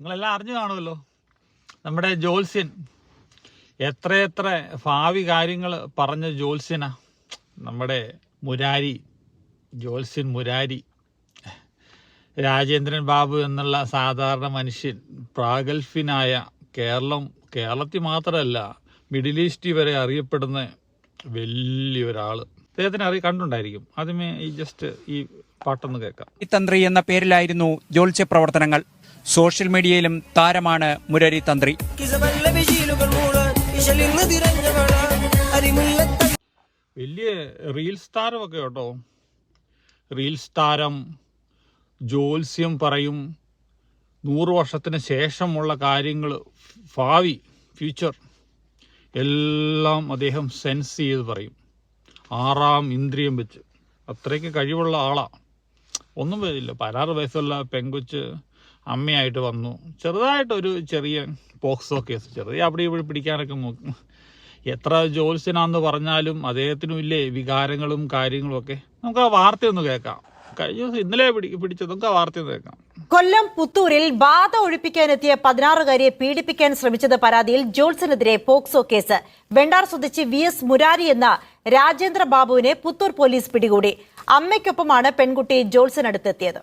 നിങ്ങളെല്ലാം അറിഞ്ഞു കാണുമല്ലോ. നമ്മുടെ ജോത്സ്യൻ. എത്രയെത്ര ഭാവി കാര്യങ്ങൾ പറഞ്ഞ ജോത്സ്യനാ. നമ്മുടെ മുരാരി ജോത്സ്യൻ മുരാരി. രാജേന്ദ്രൻ ബാബു എന്നുള്ള സാധാരണ മനുഷ്യൻ പ്രാഗൽഫിനായ കേരളം കേരളത്തിൽ മാത്രമല്ല മിഡിൽ ഈസ്റ്റ് വരെ അറിയപ്പെടുന്ന വലിയൊരാൾ അദ്ദേഹത്തിന് അറിയ കണ്ടുണ്ടായിരിക്കും. ആദ്യമേ ഈ ജസ്റ്റ് ഈ പാട്ടൊന്ന് കേൾക്കാം. ഈ തന്ത്രി എന്ന പേരിലായിരുന്നു ജ്യോത്സ്യ പ്രവർത്തനങ്ങൾ സോഷ്യൽ മീഡിയയിലും താരമാണ് മുരരി തന്ത്രി. വലിയ റീൽസ് താരമൊക്കെ കേട്ടോ. റീൽസ് താരം ജോത്സ്യം പറയും. നൂറ് വർഷത്തിന് ശേഷമുള്ള കാര്യങ്ങൾ ഭാവി ഫ്യൂച്ചർ എല്ലാം അദ്ദേഹം സെൻസ് ചെയ്ത് പറയും. ആറാം ഇന്ദ്രിയം വെച്ച്. അത്രയ്ക്ക് കഴിവുള്ള ആളാണ് ഒന്നും വരില്ല. പതിനാറ് വയസ്സുള്ള പെങ്കൊച്ച് അമ്മയായിട്ട് വന്നു. ചെറുതായിട്ടൊരു ചെറിയ പോക്സോ കേസ് ചെറിയ അവിടെ ഇവിടെ പിടിക്കാനൊക്കെ നോക്കും. എത്ര ജോത്സ്യനാന്ന് പറഞ്ഞാലും അദ്ദേഹത്തിനും ഇല്ലേ വികാരങ്ങളും കാര്യങ്ങളും ഒക്കെ. നമുക്ക് ആ വാർത്തയൊന്ന് കേൾക്കാം. കഴിഞ്ഞ ദിവസം ഇന്നലെ പിടി പിടിച്ചത് നമുക്ക് ആ വാർത്തയൊന്ന് കേൾക്കാം. കൊല്ലം പുത്തൂരിൽ ബാധ ഒഴിപ്പിക്കാനെത്തിയ പതിനാറുകാരിയെ പീഡിപ്പിക്കാൻ ശ്രമിച്ചത് പരാതിയിൽ ജോൾസനെതിരെ പോക്സോ കേസ്. വെണ്ടാർ സ്വദേശി വി എസ് മുരാരി എന്ന രാജേന്ദ്ര ബാബുവിനെ പുത്തൂർ പോലീസ് പിടികൂടി. അമ്മയ്ക്കൊപ്പമാണ് പെൺകുട്ടി ജോൾസനടുത്തെത്തിയത്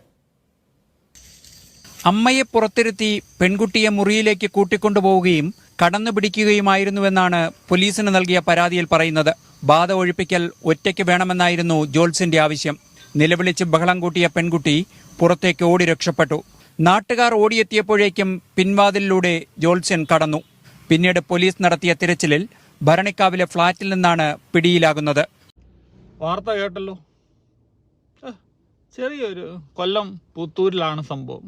അമ്മയെ പുറത്തിരുത്തി പെൺകുട്ടിയെ മുറിയിലേക്ക് കൂട്ടിക്കൊണ്ടുപോവുകയും കടന്നു പിടിക്കുകയുമായിരുന്നുവെന്നാണ് പോലീസിന് നൽകിയ പരാതിയിൽ പറയുന്നത്. ബാധ ഒഴിപ്പിക്കൽ ഒറ്റയ്ക്ക് വേണമെന്നായിരുന്നു ജോൾസിന്റെ ആവശ്യം. നിലവിളിച്ച് ബഹളം കൂട്ടിയ പെൺകുട്ടി പുറത്തേക്ക് ഓടി രക്ഷപ്പെട്ടു. നാട്ടുകാർ ഓടിയെത്തിയപ്പോഴേക്കും പിൻവാതിലിലൂടെ ജോൾസൻ കടന്നു. പിന്നീട് പോലീസ് നടത്തിയ തിരച്ചിലിൽ ഭരണിക്കാവിലെ ഫ്ളാറ്റിൽ നിന്നാണ് പിടിയിലാകുന്നത്. വാർത്ത കേട്ടല്ലോ. ചെറിയൊരു കൊല്ലം പുത്തൂരിലാണ് സംഭവം.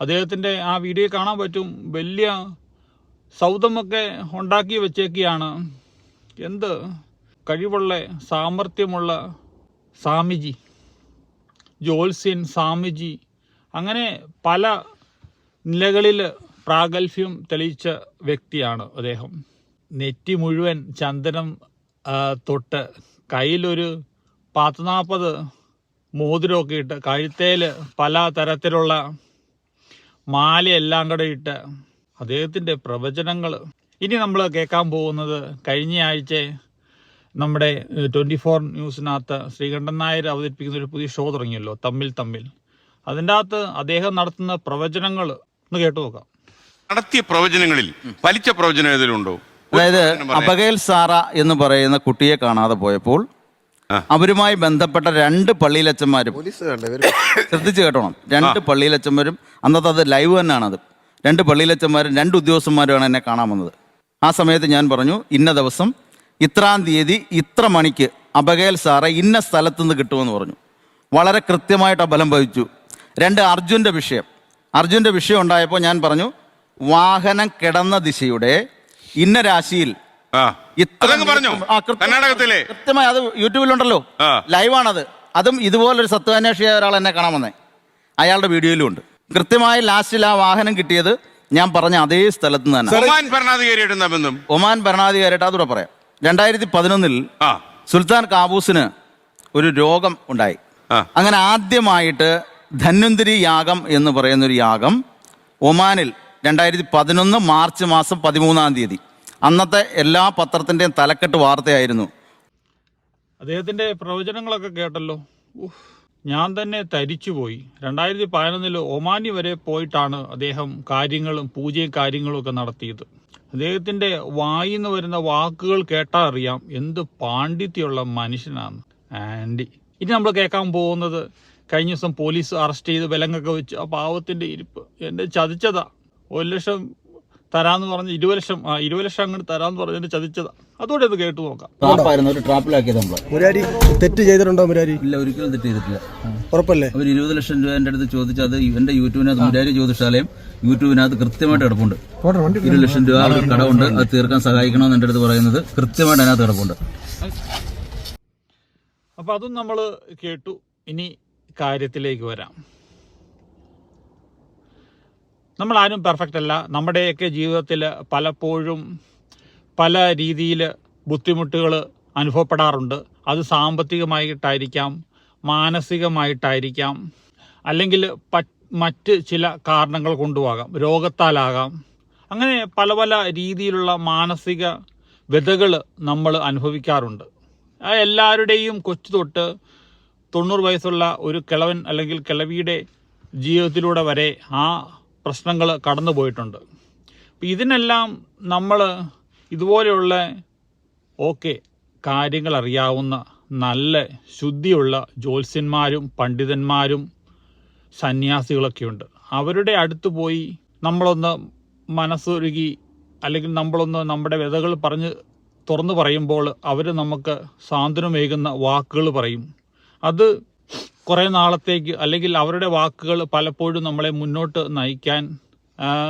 അദ്ദേഹത്തിന്റെ ആ വീഡിയോ കാണാൻ പറ്റും. വലിയ സൗദമൊക്കെ ഉണ്ടാക്കി വെച്ചേക്കുകയാണ് എന്ത് കഴിവുള്ള സാമർഥ്യമുള്ള സ്വാമിജി ജ്യോത്സ്യൻ സ്വാമിജി. അങ്ങനെ പല നിലകളിൽ പ്രാഗൽഭ്യം തെളിയിച്ച വ്യക്തിയാണ് അദ്ദേഹം. നെറ്റി മുഴുവൻ ചന്ദനം തൊട്ട് കയ്യിലൊരു പത്ത് നാൽപ്പത് മോതിരമൊക്കെ ഇട്ട് കഴുത്തേൽ പല തരത്തിലുള്ള മാലയെല്ലാം കൂടെ ഇട്ട് അദ്ദേഹത്തിന്റെ പ്രവചനങ്ങൾ. ഇനി നമ്മൾ കേൾക്കാൻ പോകുന്നത് കഴിഞ്ഞ ആഴ്ച നമ്മുടെ ട്വന്റി ഫോർ ന്യൂസിനകത്ത് ശ്രീകണ്ഠൻ നായർ അവതരിപ്പിക്കുന്ന ഒരു പുതിയ ഷോ തുടങ്ങിയല്ലോ തമ്മിൽ തമ്മിൽ. അതിന്റെ അകത്ത് അദ്ദേഹം നടത്തുന്ന പ്രവചനങ്ങൾ ഒന്ന് കേട്ടു നോക്കാം. നടത്തിയ പ്രവചനങ്ങളിൽ പലിച്ച പ്രവചനം ഏതെങ്കിലും ഉണ്ടോ? അതായത് അപകേൽ അബഗേൽ സാറ എന്ന് പറയുന്ന കുട്ടിയെ കാണാതെ പോയപ്പോൾ. അവരുമായി ബന്ധപ്പെട്ട രണ്ട് പള്ളിയിലച്ചന്മാരും. ശ്രദ്ധിച്ചു കേട്ടോണം. രണ്ട് പള്ളിയിലച്ചന്മാരും അന്നത്തെ അത് ലൈവ് തന്നെയാണ് അത് രണ്ട് പള്ളിയിലച്ചന്മാരും രണ്ട് ഉദ്യോഗസ്ഥന്മാരുമാണ് എന്നെ കാണാൻ വന്നത്. ആ സമയത്ത് ഞാൻ പറഞ്ഞു ഇന്ന ദിവസം ഇത്രാം തീയതി ഇത്ര മണിക്ക് അബഗേൽ സാറെ ഇന്ന സ്ഥലത്ത് നിന്ന് കിട്ടുമെന്ന് പറഞ്ഞു. വളരെ കൃത്യമായിട്ട് ആ ബലം വഹിച്ചു. രണ്ട് അർജുന്റെ വിഷയം. അർജുന്റെ വിഷയം ഉണ്ടായപ്പോൾ ഞാൻ പറഞ്ഞു വാഹനം കിടന്ന ദിശയുടെ ഇന്ന രാശിയിൽ ആ. ഇത്ര പറഞ്ഞു. കർണാടകത്തിലെ. കൃത്യമായി അത് യൂട്യൂബിലുണ്ടല്ലോ. ലൈവാണത്. അതും ഇതുപോലൊരു സത്വാന്വേഷിയായ ഒരാൾ എന്നെ കാണാൻ വന്നേ. അയാളുടെ വീഡിയോയിലും ഉണ്ട്. കൃത്യമായി ലാസ്റ്റിൽ ആ വാഹനം കിട്ടിയത് ഞാൻ പറഞ്ഞ അതേ സ്ഥലത്ത് നിന്ന് തന്നെ ഒമാൻ ഭരണാധികാരിയായിട്ട് ഒമാൻ ഭരണാധികാരിയായിട്ട് അതുകൂടെ പറയാം. രണ്ടായിരത്തി പതിനൊന്നിൽ സുൽത്താൻ കാബൂസിന് ഒരു രോഗം ഉണ്ടായി. അങ്ങനെ ആദ്യമായിട്ട് ധന്വന്തിരി യാഗം എന്ന് പറയുന്ന ഒരു യാഗം ഒമാനിൽ രണ്ടായിരത്തി പതിനൊന്ന് മാർച്ച് മാസം പതിമൂന്നാം തീയതി. അന്നത്തെ എല്ലാ പത്രത്തിന്റെയും തലക്കെട്ട് വാർത്തയായിരുന്നു. അദ്ദേഹത്തിന്റെ പ്രവചനങ്ങളൊക്കെ കേട്ടല്ലോ. ഞാൻ തന്നെ തരിച്ചുപോയി. രണ്ടായിരത്തി പതിനൊന്നിൽ ഒമാനി വരെ പോയിട്ടാണ് അദ്ദേഹം കാര്യങ്ങളും പൂജയും കാര്യങ്ങളും ഒക്കെ നടത്തിയത്. അദ്ദേഹത്തിന്റെ വായിന്ന് വരുന്ന വാക്കുകൾ കേട്ടാൽ അറിയാം എന്ത് പാണ്ഡിത്യമുള്ള മനുഷ്യനാണ്. ആൻഡി ഇനി നമ്മൾ കേൾക്കാൻ പോകുന്നത് കഴിഞ്ഞ ദിവസം പോലീസ് അറസ്റ്റ് ചെയ്ത് വിലങ്ങൊക്കെ വെച്ച് ആ പാവത്തിന്റെ ഇരിപ്പ്. എന്നെ ചതിച്ചതാ. ഒരു ലക്ഷം തരാന്ന് പറഞ്ഞ് ഇരുപത് ലക്ഷം ആ ഇരുപത് ലക്ഷം അങ്ങോട്ട് തരാന്ന് പറഞ്ഞിട്ട് ചതിച്ചതാ. അതോടെ അത് കേട്ടു നോക്കാം. ട്രാപ്പായിരുന്നു ഒരു ട്രാപ്പിലാക്കിയത് നമ്മൾ. മുരാരി തെറ്റ് ചെയ്തിട്ടുണ്ടോ മുരാരി? ഇല്ല ഒരിക്കലും തെറ്റ് ചെയ്തിട്ടില്ല. ഉറപ്പല്ലേ? അവർ ഇരുപത് ലക്ഷം രൂപ എന്റെ അടുത്ത് ചോദിച്ചത് അത് എന്റെ യൂട്യൂബിനകത്ത് മുരാരി ജ്യോതിഷാലയം യൂട്യൂബിനകത്ത് കൃത്യമായിട്ട് കിടപ്പുണ്ട്. ഇരുപത് ലക്ഷം രൂപ കടമുണ്ട് അത് തീർക്കാൻ സഹായിക്കണമെന്ന് എന്റെ അടുത്ത് പറയുന്നത് കൃത്യമായിട്ട് അതിനകത്ത് കിടപ്പുണ്ട്. അപ്പോൾ അതും നമ്മൾ കേട്ടു. ഇനി കാര്യത്തിലേക്ക് വരാം. നമ്മളാരും പെർഫെക്റ്റ് അല്ല. നമ്മുടെയൊക്കെ ജീവിതത്തിൽ പലപ്പോഴും പല രീതിയിൽ ബുദ്ധിമുട്ടുകൾ അനുഭവപ്പെടാറുണ്ട്. അത് സാമ്പത്തികമായിട്ടായിരിക്കാം മാനസികമായിട്ടായിരിക്കാം അല്ലെങ്കിൽ മറ്റ് ചില കാരണങ്ങൾ കൊണ്ടുമാകാം രോഗത്താലാകാം. അങ്ങനെ പല പല രീതിയിലുള്ള മാനസിക വ്യതകൾ നമ്മൾ അനുഭവിക്കാറുണ്ട്. എല്ലാവരുടെയും കൊച്ചു തൊട്ട് തൊണ്ണൂറ് വയസ്സുള്ള ഒരു കിളവൻ അല്ലെങ്കിൽ കിളവിയുടെ ജീവിതത്തിലൂടെ വരെ ആ പ്രശ്നങ്ങൾ കടന്നു പോയിട്ടുണ്ട് ഇതിനെല്ലാം നമ്മൾ ഇതുപോലെയുള്ള ഓക്കെ കാര്യങ്ങൾ അറിയാവുന്ന നല്ല ശുദ്ധിയുള്ള ജ്യോത്സ്യന്മാരും പണ്ഡിതന്മാരും സന്യാസികളൊക്കെയുണ്ട്. അവരുടെ അടുത്ത് പോയി നമ്മളൊന്ന് മനസ്സൊരുകി അല്ലെങ്കിൽ നമ്മളൊന്ന് നമ്മുടെ വ്യതകൾ പറഞ്ഞ് തുറന്നു പറയുമ്പോൾ അവർ നമുക്ക് സാന്ത്വനമേകുന്ന വാക്കുകൾ പറയും. അത് കുറേ നാളത്തേക്ക് അല്ലെങ്കിൽ അവരുടെ വാക്കുകൾ പലപ്പോഴും നമ്മളെ മുന്നോട്ട് നയിക്കാൻ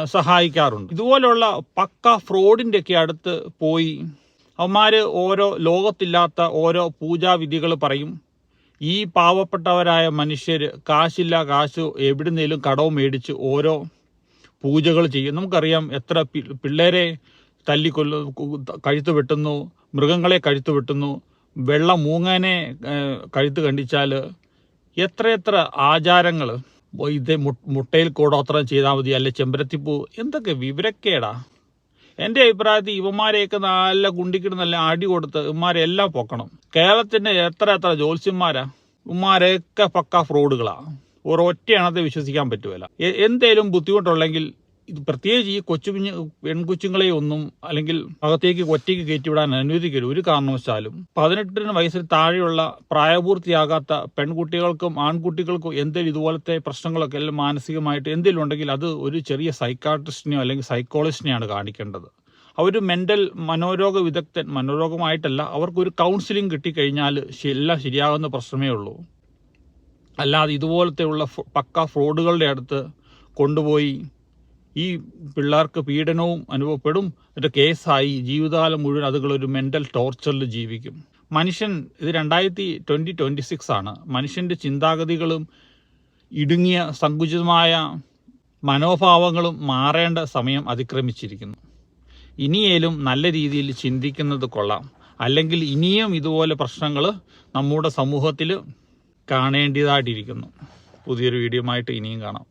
സഹായിക്കാറുണ്ട്. ഇതുപോലുള്ള പക്ക ഫ്രോഡിന്റെ ഒക്കെ അടുത്ത് പോയി അവന്മാർ ഓരോ ലോകത്തില്ലാത്ത ഓരോ പൂജാവിധികൾ പറയും. ഈ പാവപ്പെട്ടവരായ മനുഷ്യർ കാശില്ല കാശ് എവിടുന്നേലും കടവും മേടിച്ച് ഓരോ പൂജകൾ ചെയ്യും. നമുക്കറിയാം എത്ര പിള്ളേരെ തല്ലിക്കൊല്ലു കഴുത്ത് വെട്ടുന്നു മൃഗങ്ങളെ കഴുത്ത് വെട്ടുന്നു വെള്ള മൂങ്ങാനെ കഴുത്ത് കണ്ടിച്ചാൽ എത്രയെത്ര ആചാരങ്ങൾ ഇത് മുട്ടയിൽ കൂടോത്രം ചെയ്താൽ മതി അല്ലെ ചെമ്പരത്തിപ്പൂ? എന്തൊക്കെ വിവരക്കേടാ? എന്റെ അഭിപ്രായത്തിൽ ഇവന്മാരെയൊക്കെ നല്ല കുണ്ടിക്കിട്ട് നല്ല അടി കൊടുത്ത് ഇവന്മാരെ എല്ലാം പൊക്കണം. കേരളത്തിന്റെ എത്ര എത്ര ജ്യോത്സ്യന്മാരാ? ഇവന്മാരെയൊക്കെ പക്ക ഫ്രോഡുകളാണ് ഒരൊറ്റ എണ്ണത്തെ വിശ്വസിക്കാൻ പറ്റുമല്ല എന്തേലും ബുദ്ധിമുട്ടുള്ളെങ്കിൽ ഇത് പ്രത്യേകിച്ച് ഈ കൊച്ചു കുഞ്ഞ് ഒന്നും അല്ലെങ്കിൽ അകത്തേക്ക് ഒറ്റയ്ക്ക് കയറ്റിവിടാൻ അനുവദിക്കരുത്. ഒരു കാരണവശാലും പതിനെട്ടിന് വയസ്സിൽ താഴെയുള്ള പ്രായപൂർത്തിയാകാത്ത പെൺകുട്ടികൾക്കും ആൺകുട്ടികൾക്കും എന്തെങ്കിലും ഇതുപോലത്തെ പ്രശ്നങ്ങളൊക്കെ അല്ലെങ്കിൽ മാനസികമായിട്ട് എന്തെങ്കിലും ഉണ്ടെങ്കിൽ അത് ഒരു ചെറിയ സൈക്കാട്രിസ്റ്റിനെയോ അല്ലെങ്കിൽ സൈക്കോളജിസ്റ്റിനെയാണ് കാണിക്കേണ്ടത്. അവർ മെന്റൽ മനോരോഗ വിദഗ്ധൻ മനോരോഗമായിട്ടല്ല അവർക്കൊരു കൗൺസിലിംഗ് കിട്ടിക്കഴിഞ്ഞാൽ എല്ലാം ശരിയാകുന്ന പ്രശ്നമേ ഉള്ളൂ. അല്ലാതെ ഇതുപോലത്തെയുള്ള പക്ക ഫ്രോഡുകളുടെ അടുത്ത് കൊണ്ടുപോയി ഈ പിള്ളേർക്ക് പീഡനവും അനുഭവപ്പെടും. എന്നിട്ട് കേസായി. ജീവിതകാലം മുഴുവൻ അതുകളൊരു മെന്റൽ ടോർച്ചറിൽ ജീവിക്കും. മനുഷ്യൻ ഇത് രണ്ടായിരത്തി ട്വന്റി ട്വന്റി സിക്സ് ആണ്. മനുഷ്യന്റെ ചിന്താഗതികളും ഇടുങ്ങിയ സങ്കുചിതമായ മനോഭാവങ്ങളും മാറേണ്ട സമയം അതിക്രമിച്ചിരിക്കുന്നു. ഇനിയേലും നല്ല രീതിയിൽ ചിന്തിക്കുന്നത് കൊള്ളാം. അല്ലെങ്കിൽ ഇനിയും ഇതുപോലെ പ്രശ്നങ്ങൾ നമ്മുടെ സമൂഹത്തിൽ കാണേണ്ടതായിട്ടിരിക്കുന്നു. പുതിയൊരു വീഡിയോ ആയിട്ട് ഇനിയും കാണാം.